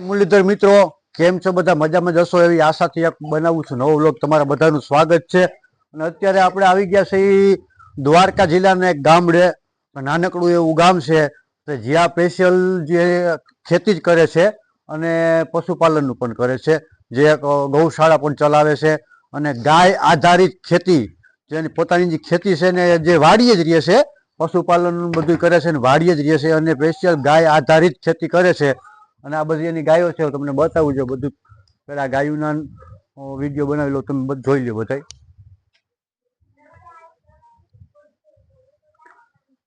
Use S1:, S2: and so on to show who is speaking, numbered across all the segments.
S1: મુરલીધર મિત્રો, કેમ છો? બધા મજામાં જશો એવી આશાથી એક બનાવું છું નવો વ્લોગ તમારા બધાનું સ્વાગત છે. અને અત્યારે આપણે આવી ગયા છે દ્વારકા જિલ્લાના એક ગામડે, નાનકડું એવું ગામ છે કે જ્યાં સ્પેશિયલ જે ખેતી જ કરે છે અને પશુપાલનનું પણ કરે છે. જે એક ગૌશાળા પણ ચલાવે છે અને ગાય આધારિત ખેતી, જેની પોતાની જે ખેતી છે ને જે વાડીએ જ રહે છે, પશુપાલન બધું કરે છે ને વાડીએ જ રહે છે અને સ્પેશિયલ ગાય આધારિત ખેતી કરે છે. અને આ બધી એની ગાયો છે, તમને બતાવું છું બધું. પેલા ગાયુના વીડિયો બનાવી લો તમે બધું જોઈ લો બધા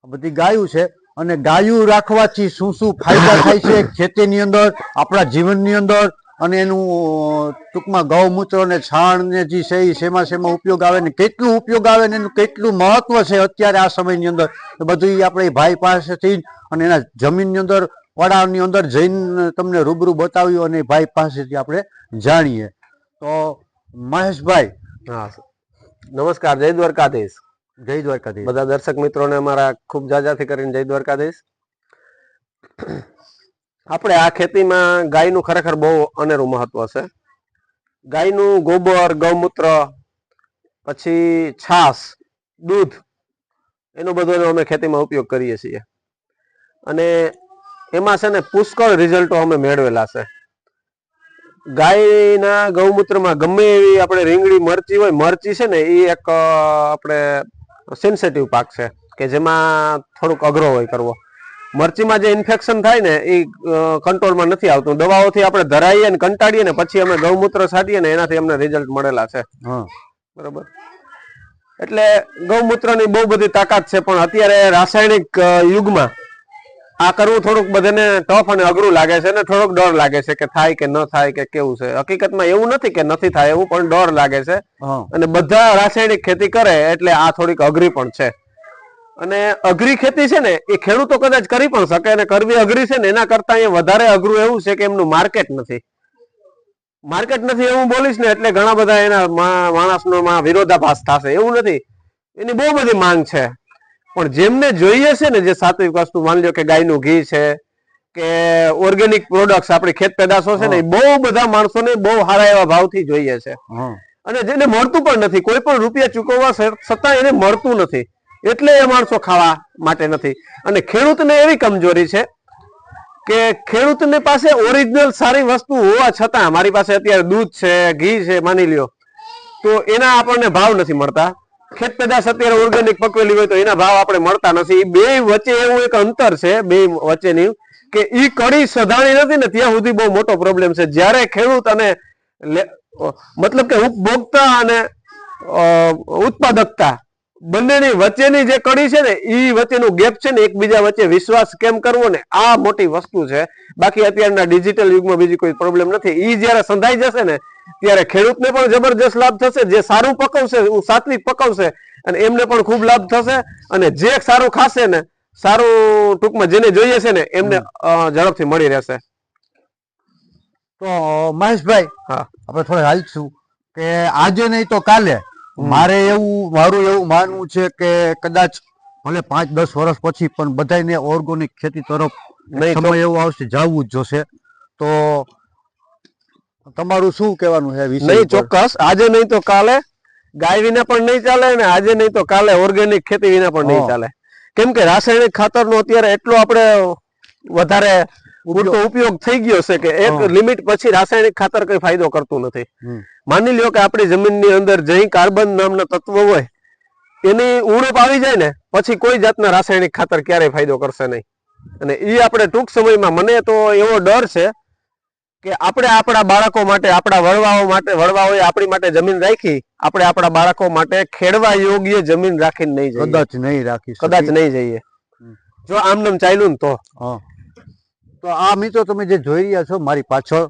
S1: બધી ગાયું છે, અને ગાયું રાખવાથી શું શું ફાયદા થાય છે, ખેતીની અંદર, આપણા જીવનની અંદર, અને એનું ટૂંકમાં ગૌમૂત્ર ને છાણ ને જે છે એ શેમાં શેમાં ઉપયોગ આવે ને કેટલું ઉપયોગ આવે ને એનું કેટલું મહત્વ છે અત્યારે આ સમયની અંદર. બધું આપણે ભાઈ પાસેથી અને એના જમીનની અંદર પડાવની અંદર જઈને તમને રૂબરૂ બતાવ્યું અને ભાઈ પાસેથી આપણે જાણીએ. તો મહેશભાઈ.
S2: હા નમસ્કાર જય દ્વારકાધીશ.
S1: જય દ્વારકાધીશ.
S2: બધા દર્શક મિત્રોને અમારા ખૂબ જાજાથી કરીને જય દ્વારકાધીશ. આપણે આ ખેતીમાં ગાયનું ખરેખર બહુ અનેરું મહત્વ છે. ગાયનું ગોબર ગૌમૂત્ર પછી છાસ દૂધ એનો બધો અમે ખેતીમાં ઉપયોગ કરીએ છીએ. અને એમાં છે ને પુષ્કળ રિઝલ્ટો અમે મેળવેલા છે. ગાયના ગૌમૂત્રમાં ગમે એવી આપણે રીંગણી મરચી હોય મરચી છે ને એ એક આપણે સેન્સેટિવ પાક છે કે જેમાં થોડુંક અઘરો હોય કરવો. મરચીમાં જે ઇન્ફેક્શન થાય ને એ કંટ્રોલમાં નથી આવતું. દવાઓથી આપણે ધરાઈએ ને કંટાળીએ ને પછી અમે ગૌમૂત્ર છાંટીએ ને એનાથી અમને રિઝલ્ટ મળેલા છે. બરોબર. એટલે ગૌમૂત્રની બહુ બધી તાકાત છે પણ અત્યારે રાસાયણિક યુગમાં આ કરવું થોડુંક બધાને ટફ અને અઘરું લાગે છે ને થોડોક ડર લાગે છે કે થાય કે ન થાય કે કેવું છે. હકીકતમાં એવું નથી કે નથી થાય એવું પણ ડર લાગે છે. અને બધા રાસાયણિક ખેતી કરે એટલે આ થોડીક અઘરી પણ છે. અને અઘરી ખેતી છે ને એ ખેડૂતો કદાચ કરી પણ શકે અને કરવી અઘરી છે ને એના કરતા એ વધારે અઘરું એવું છે કે એમનું માર્કેટ નથી. માર્કેટ નથી એવું બોલીશ ને એટલે ઘણા બધા એના માણસનો વિરોધાભાસ થશે. એવું નથી. એની બહુ બધી માંગ છે. પણ જેમને જોઈએ છે ને જે સાત્વિક વસ્તુ માની લો કે ગાયનું ઘી છે કે ઓર્ગેનિક પ્રોડક્ટ્સ આપણી ખેત પેદાશો છે ને એ બહુ બધા માણસોને બહુ સારા એવા ભાવથી જોઈએ છે. અને જેને મળતું પણ નથી કોઈ પણ રૂપિયા ચૂકવવા છતાં એને મળતું નથી. એટલે એ માણસો ખાવા માટે નથી. અને ખેડૂતને એવી કમજોરી છે કે ખેડૂતને પાસે ઓરિજિનલ સારી વસ્તુ હોવા છતાં મારી પાસે અત્યારે દૂધ છે ઘી છે માની લ્યો તો એના આપણને ભાવ નથી મળતા. ખેત પેદાશ અત્યારે ઓર્ગેનિક પકવેલી હોય તો એના ભાવ આપણે મળતા નથી. બે વચ્ચે એવું એક અંતર છે, બે વચ્ચેની, કે ઈ કડી સધાણી નથી ને ત્યાં સુધી બહુ મોટો પ્રોબ્લેમ છે. જ્યારે ખેડૂત અને મતલબ કે ઉપભોક્તા અને ઉત્પાદકતા બંનેની વચ્ચેની જે કડી છે ને, ઈ વચ્ચેનું ગેપ છે ને, એકબીજા વચ્ચે વિશ્વાસ કેમ કરવો ને, આ મોટી વસ્તુ છે. બાકી અત્યારના ડિજિટલ યુગમાં બીજી કોઈ પ્રોબ્લેમ નથી. ઈ જ્યારે સંધાઈ જશે ને ત્યારે ખેડૂતને પણ જબરજસ્ત લાભ થશે જે સારું પકવશે સાત્વિક પકવશે અને એમને પણ ખૂબ લાભ થશે અને જે સારું ખાશે ને સારું ટૂંકમાં જેને જોઈએ છે ને એમને ઝડપથી મળી રહેશે.
S1: તો મહેશભાઈ
S2: હા.
S1: આપણે થોડા હાલશું કે આજે નહીં તો કાલે મારે એવું મારું એવું માનવું છે કે કદાચ ભલે પાંચ દસ વર્ષ પછી પણ બધાને ઓર્ગોનિક ખેતી તરફ
S2: નહીં
S1: સમય એવો આવશે જવું જ જોશે. તો તમારું શું કહેવાનું છે
S2: નહીં ચોક્કસ. આજે નહીં તો કાલે. ગાય વિના પણ નહીં ચાલે અને આજે નહીં તો કાલે ઓર્ગેનિક ખેતી વિના પણ નહીં ચાલે. કેમ કે રાસાયણિક ખાતરનો અત્યારે એટલો આપણે વધારે પૂરતો ઉપયોગ થઈ ગયો છે કે એક લિમિટ પછી રાસાયણિક ખાતર કઈ ફાયદો કરતું નથી. માની લ્યો કે આપણી જમીનની અંદર જઈ કાર્બન નામના તત્વો હોય એની ઉણપ આવી જાય ને પછી કોઈ જાતના રાસાયણિક ખાતર ક્યારેય ફાયદો કરશે નહીં. અને એ આપણે ટૂંક સમયમાં મને તો એવો ડર છે કે આપણે આપણા બાળકો માટે આપણા વડવાઓ માટે વડવાઓએ આપણી માટે જમીન રાખી આપણે આપણા બાળકો માટે ખેડવા યોગ્ય જમીન રાખીને નહીં જઈએ.
S1: કદાચ નહીં રાખી
S2: કદાચ નહીં જઈએ. જો આમનામ ચાલ્યું ને તો.
S1: તો આ મિત્રો તમે જે જોઈ રહ્યા છો મારી પાછળ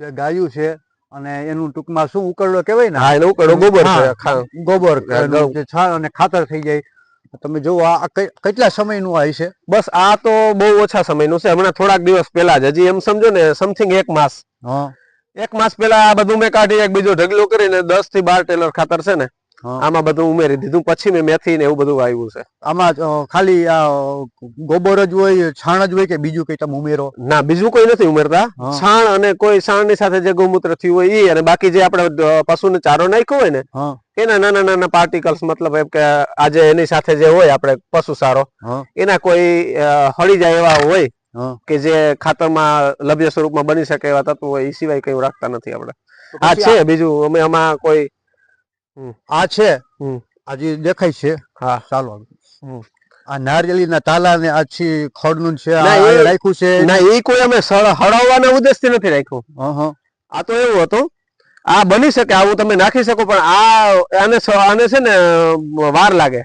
S1: જે ગાયું છે અને એનું ટૂંકમાં શું ઉકરડો કહેવાય ને?
S2: હા એટલે ઉકળો ગોબર
S1: ગોબર અને ખાતર થઈ જાય તમે જુઓ આ કેટલા સમયનું આ છે
S2: બસ આ તો બહુ ઓછા સમયનું છે. હમણાં થોડાક દિવસ પહેલા જ. હજી એમ સમજો ને સમથિંગ એક માસ. એક માસ પહેલા આ બધું મેં કાઢી એક બીજો ઢગલો કરીને દસથી બાર ટેલર ખાતર છે ને. આમાં બધું ઉમેરી દીધું. પછી મેં મેથી ને એવું બધું આવ્યું છે.
S1: આમાં ખાલી આ ગોબર જ હોય છાણ જ હોય કે બીજું કઈ તમે ઉમેરો?
S2: ના બીજું કોઈ નથી ઉમેરતા. છાણ અને કોઈ છાણની સાથે જે ગૌમૂત્ર થયું હોય એ અને બાકી જે આપણે પશુને ચારો નાખ્યો હોય ને એના નાના નાના પાર્ટિકલ્સ મતલબ એમ કે આજે એની સાથે જે હોય આપણે પશુ સારો એના કોઈ હળી જાય એવા હોય કે જે ખાતરમાં લભ્ય સ્વરૂપમાં બની શકે એવા તત્વો હોય એ સિવાય કઈ રાખતા નથી આપણે. આ છે બીજું. અમે આમાં કોઈ
S1: આ છે?
S2: હમ.
S1: આ દેખાય છે?
S2: હા.
S1: ચાલો
S2: હમ.
S1: આ નારિયેળીના તાલા ને આછી ખડનું છે રાખ્યું છે.
S2: ના એ કોઈ અમે હળવવાના ઉદ્દેશથી નથી રાખ્યું. આ તો એવું હતું. આ બની શકે આવું તમે નાખી શકો પણ આ આને આને છે ને વાર લાગે વાગતા આ- આને
S1: સળવામાં.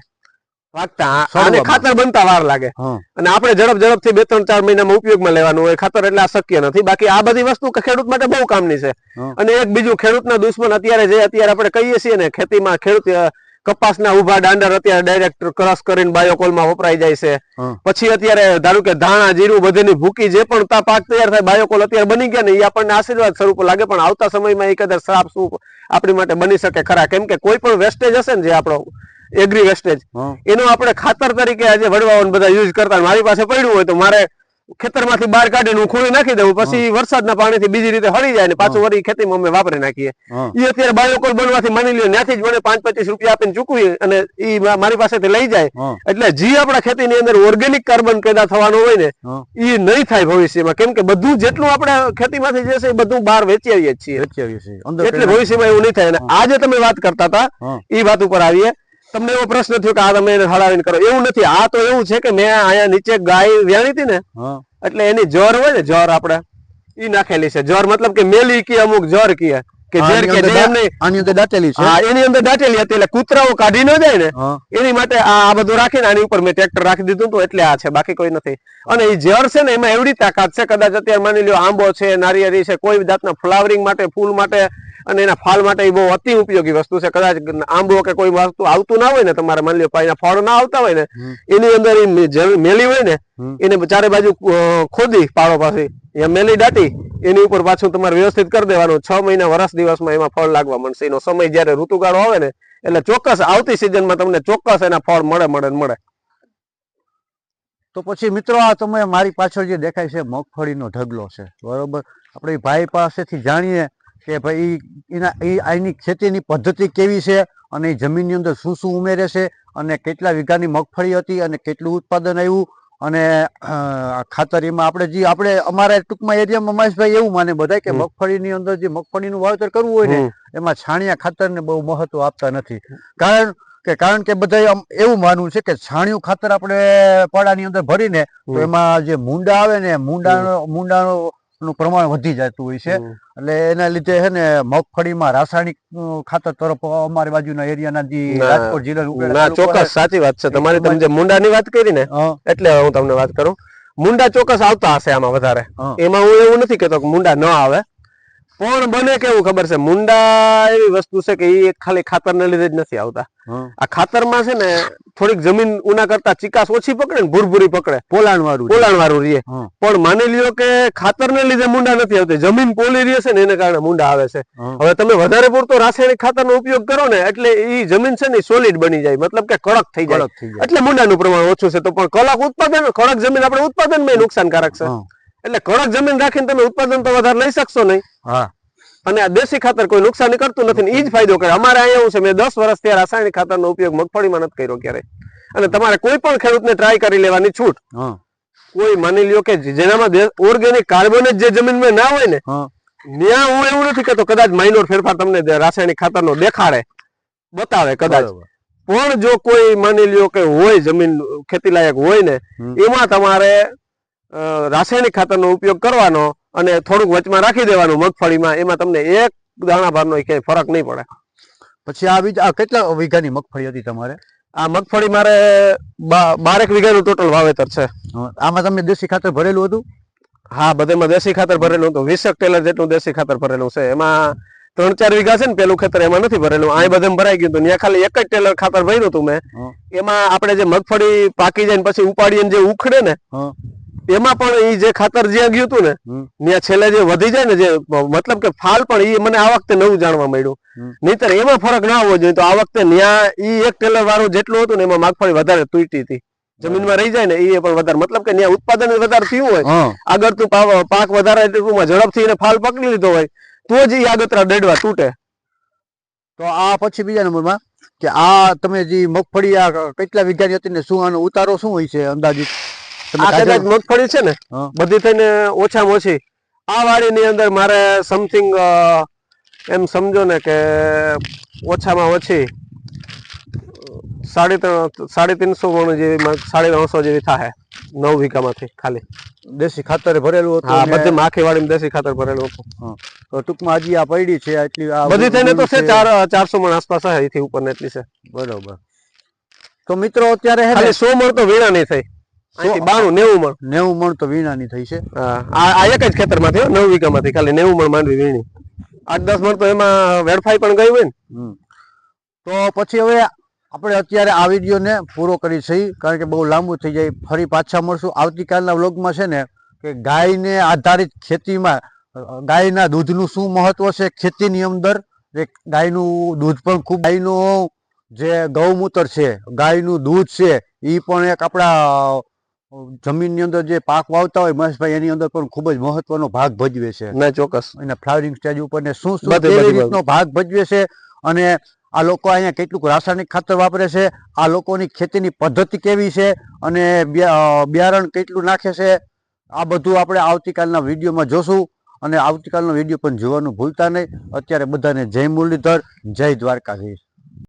S2: ખાતર બનતા વાર લાગે. અને આપણે ઝડપ ઝડપથી બે ત્રણ ચાર મહિનામાં ઉપયોગમાં લેવાનું હોય. ખાતર એટલે શક્ય નથી. બાકી આ બધી વસ્તુ ખેડૂત માટે બહુ કામની છે. અને એક બીજું ખેડૂતના દુશ્મન અત્યારે જે અત્યારે આપણે કહીએ છીએ ને ખેતીમાં ખેડૂત કપાસના ઊભા દાંડર અત્યારે ડાયરેક્ટ ક્રશ કરીને બાયોકોલમાં વપરાઈ જાય છે. પછી અત્યારે ધારો કે ધાણા જીરું બધીની ભૂકી જે પણ પાક તૈયાર થાય બાયોકોલ અત્યારે બની ગયા ને એ આપણને આશીર્વાદ સ્વરૂપ લાગે. પણ આવતા સમયમાં એ કદાચ શ્રાપ શું આપણી માટે બની શકે ખરા. કેમ કે કોઈ પણ વેસ્ટેજ હશે ને જે આપણો એગ્રી વેસ્ટેજ એનો આપણે ખાતર તરીકે આજે વડવાઓને બધા યુઝ કરતા મારી પાસે પડ્યું હોય તો મારે ખેતરમાંથી બહાર કાઢીને હું ખોલી નાખી દઉં પછી વરસાદના પાણીથી બીજી રીતે હળી જાય ને પાછું વળી ખેતીમાં અમે વાપરી નાખીએ. એ અત્યારે બાયોકોલ બનવાથી માની લ્યો ત્યાંથી જ મને પાંચ પચીસ રૂપિયા આપીને ચૂકવી અને એ મારી પાસેથી લઈ જાય. એટલે જે આપણા ખેતીની અંદર ઓર્ગેનિક કાર્બન પેદા થવાનું હોય ને એ નહીં થાય ભવિષ્યમાં. કેમ કે બધું જેટલું આપણે ખેતીમાંથી જે છે એ બધું બહાર વેચી આવીએ છીએ. એટલે ભવિષ્યમાં એવું નહીં થાય. અને આજે તમે વાત કરતા હતા એ વાત ઉપર આવીએ. તમને એવો પ્રશ્ન થયો કે આ તમે એને હળાવીને કરો. એવું નથી. આ તો એવું છે કે મેં અહીંયા નીચે ગાય વ્યાણી હતી ને એટલે એની જર હોય ને જર આપણે ઈ નાખેલી છે. જર મતલબ કે મેલી કે અમુક જર કે કે ઝેર કે જે એમને
S1: આની અંદર દાટેલી છે.
S2: હા એની અંદર દાટેલી હતી એટલે કૂતરાઓ કાઢી ન જાય ને એની માટે આ બધું રાખીને આની ઉપર મેં ટ્રેક્ટર રાખી દીધું હતું એટલે આ છે. બાકી કોઈ નથી. અને એ જળ છે ને એમાં એવડી તાકાત છે. કદાચ અત્યારે માની લ્યો આંબો છે નારિયેળી છે કોઈ જાતના ફ્લાવરિંગ માટે ફૂલ માટે અને એના ફળ માટે એ બહુ અતિ ઉપયોગી વસ્તુ છે. કદાચ આંબો કે કોઈ વસ્તુ આવતું ના હોય ને તમારે માની લો પાણીના ફળ ના આવતા હોય ને એની અંદર મેલી હોય ને એને ચારે બાજુ ખોદી પાળો પાસે અહીંયા મેલી દાટી એની ઉપર પાછું તમારે વ્યવસ્થિત કરી દેવાનું. છ મહિના વરસ દિવસમાં એમાં ફળ લાગવા મળશે એનો સમય જ્યારે ઋતુગાળો આવે ને એટલે ચોક્કસ આવતી સિઝનમાં તમને ચોક્કસ એના ફળ મળે મળે મળે.
S1: તો પછી મિત્રો આ તમે મારી પાછળ જે દેખાય છે મગફળીનો ઢગલો છે. બરોબર? આપણે ભાઈ પાસેથી જાણીએ કે ભાઈ એના એ આની ખેતીની પદ્ધતિ કેવી છે અને એ જમીનની અંદર શું શું ઉમેરે છે અને કેટલા વીઘાની મગફળી હતી અને કેટલું ઉત્પાદન આવ્યું અને ખાતર એમાં આપણે જે આપણે અમારા ટૂંકમાં એરિયામાં મહેશભાઈ એવું માને બધા કે મગફળીની અંદર જે મગફળીનું વાવેતર કરવું હોય ને એમાં છાણિયા ખાતરને બહુ મહત્વ આપતા નથી. કારણ કે કારણ કે બધા એવું માનવું છે કે છાણિયું ખાતર આપણે પાડાની અંદર ભરીને તો એમાં જે મુંડા આવે ને મૂંડાનો મુંડાનો નું પ્રમાણ વધી જતું હોય છે. એટલે એના લીધે છે ને મગફળીમાં રાસાયણિક ખાતર તરફ અમારી બાજુના એરિયાના જે રાજકોટ તાલુકો
S2: ચોક્કસ સાચી વાત છે. તમારી તમે જે મુંડાની વાત કરી ને એટલે હું તમને વાત કરું. મુંડા ચોક્કસ આવતા હશે આમાં વધારે. એમાં હું એવું નથી કેતો કે મુંડા ન આવે. પણ બને કેવું ખબર છે? મુંડા એવી વસ્તુ છે કે એ ખાલી ખાતરને લીધે જ નથી આવતા.
S1: આ
S2: આ ખાતરમાં છે ને થોડીક જમીન ઉના કરતા ચિકાસ ઓછી પકડે ને ભૂરભૂરી પકડે.
S1: પોલાણ વાળું
S2: પોલાણ વાળું
S1: રીએ
S2: પણ માની લ્યો કે ખાતરને લીધે મુંડા નથી આવતી. જમીન પોલી રહી છે ને એને કારણે મુંડા આવે છે. હવે તમે વધારે પૂરતો રાસાયણિક ખાતરનો ઉપયોગ કરો ને એટલે એ જમીન છે ને સોલિડ બની જાય. મતલબ કે કડક થઈ જાય.
S1: એટલે મુંડા
S2: નું મુંડાનું પ્રમાણ ઓછું છે. તો પણ કલાક ઉત્પાદન કડક જમીન આપણે ઉત્પાદનમાં નુકસાનકારક છે. એટલે કડક જમીન રાખીને તમે ઉત્પાદન તો વધારે લઈ શકશો નહીં.
S1: હા.
S2: અને આ દેશી ખાતર કોઈ નુકસાન કરતું નથી ને ઈ જ ફાયદો કરે. અમારે અહીંયા એવું છે મેં દસ વર્ષથી રાસાયણિક ખાતરનો ઉપયોગ મગફળીમાં નથી કર્યો ક્યારે અને તમારે કોઈ પણ ખેડૂતને ટ્રાય કરી લેવાની છૂટ. કોઈ માની લ્યો કે જેનામાં ઓર્ગેનિક કાર્બોનેટ જ જમીનમાં ના હોય ને ત્યાં હું એવું નથી કેતો કદાચ માઇનોર ફેરફાર તમને રાસાયણિક રાસાયણિક ખાતરનો દેખાડે. બતાવે કદાચ. પણ જો કોઈ માની લ્યો કે હોય જમીન ખેતી લાયક હોય ને એમાં તમારે રાસાયણિક ખાતરનો ઉપયોગ કરવાનો અને થોડુંક વચમાં રાખી દેવાનું મગફળીમાં એમાં તમને એક દાણા ભારનો ક્યાંય ફરક નહીં પડે.
S1: પછી આ બીજા આ કેટલા વીઘાની મગફળી હતી તમારે?
S2: આ મગફળી મારે બારેક વીઘાનું ટોટલ વાવેતર છે.
S1: આમાં તમે દેશી ખાતર ભરેલું હતું?
S2: હા બધેમાં દેશી ખાતર ભરેલું હતું. વીસેક ટેલર જેટલું દેશી ખાતર ભરેલું છે. એમાં ત્રણ ચાર વીઘા છે ને પેલું ખેતર એમાં નથી ભરેલું. આ બધે ભરાઈ ગયું હતું. ત્યાં ખાલી એક જ ટેલર ખાતર ભર્યું હતું મેં. એમાં આપણે જે મગફળી પાકી જાય ને પછી ઉપાડીને જે ઉખડે ને એમાં પણ એ જે ખાતર જ્યાં ગયું હતું ને ત્યાં છેલ્લે જે વધી જાય ને જે મતલબ કે ફાલ પણ એ મને આ વખતે નવું જાણવા મળ્યું. નહીતર એમાં ફરક ના હોવો જોઈએ તો આ વખતે ત્યાં એ એક ટેલર વાળું જેટલું હતું ને એમાં મગફળી વધારે તૂટી હતી. જમીનમાં રહી જાય ને એ પણ વધારે મતલબ કે ત્યાં ઉત્પાદન વધારે થયું હોય. આગળ તું પાક વધારે ટૂંકમાં ઝડપથી એને ફાલ પકડી લીધો હોય તો જ એ આગતરા ડેડવા તૂટે.
S1: તો આ પછી બીજા નંબરમાં કે આ તમે જે મગફળી આ કેટલા વીઘાની હતી ને શું આનો ઉતારો શું હોય છે અંદાજિત?
S2: આ કદાચ મગફળી છે ને? બધી થઈને ઓછામાં ઓછી. આ વાડીની અંદર મારે સમથિંગ એમ સમજો ને કે ઓછામાં ઓછી સાડી ત્રણ સાડી ત્રણસો મણ જેવી સાડી ત્રણસો જેવી થાય નવ વીઘામાંથી ખાલી.
S1: દેશી ખાતરે ભરેલું હતું
S2: હા બધી વાળી વાડીમાં દેશી ખાતર ભરેલું હતું.
S1: તો ટૂંકમાં હજી આ પડી છે એટલી
S2: બધી થઈને તો છે. ચાર ચારસો મણ આસપાસ છે એથી ઉપર ને એટલી છે.
S1: બરોબર. તો મિત્રો અત્યારે
S2: સો મણ તો વીણા નહીં થઈ. અહીંથી બાણું નેવું મણ.
S1: નેવું મણ તો વીણાની થઈ છે.
S2: આ આ એક જ ખેતરમાંથી હો, નવ વીઘામાંથી ખાલી નેવું મણ માંડવી વીણી. આઠ દસ મણ તો એમાં વેડફાઈ પણ ગયું હોય ને.
S1: તો પછી હવે આપણે અત્યારે આ વિડીયોને પૂરો કરી છે કારણ કે બહુ લાંબુ થઈ જાય. ફરી પાછા મળશું. આવતીકાલના વ્લોગમાં છે ને કે ગાયને આધારિત ખેતીમાં ગાયના દૂધનું શું મહત્વ છે ખેતીની અંદર. ગાયનું દૂધ પણ ખૂબ ગાયનું જે ગૌમૂત્ર છે ગાયનું દૂધ છે એ પણ એક આપણા જમીનની અંદર જે પાક વાવતા હોય મહેશભાઈ એની અંદર પણ ખૂબ જ મહત્વનો ભાગ ભજવે છે.
S2: ના ચોક્કસ.
S1: એના ફ્લાવરિંગ સ્ટેજ ઉપર ને શું શું રીતનો ભાગ ભજવે છે અને આ લોકો અહીંયા કેટલુંક રાસાયણિક ખાતર વાપરે છે આ લોકોની ખેતીની પદ્ધતિ કેવી છે અને બિયારણ કેટલું નાખે છે આ બધું આપણે આવતીકાલના વિડીયોમાં જોશું અને આવતીકાલનો વીડિયો પણ જોવાનું ભૂલતા નહીં. અત્યારે બધાને જય મુરલીધર જય દ્વારકાધીશ.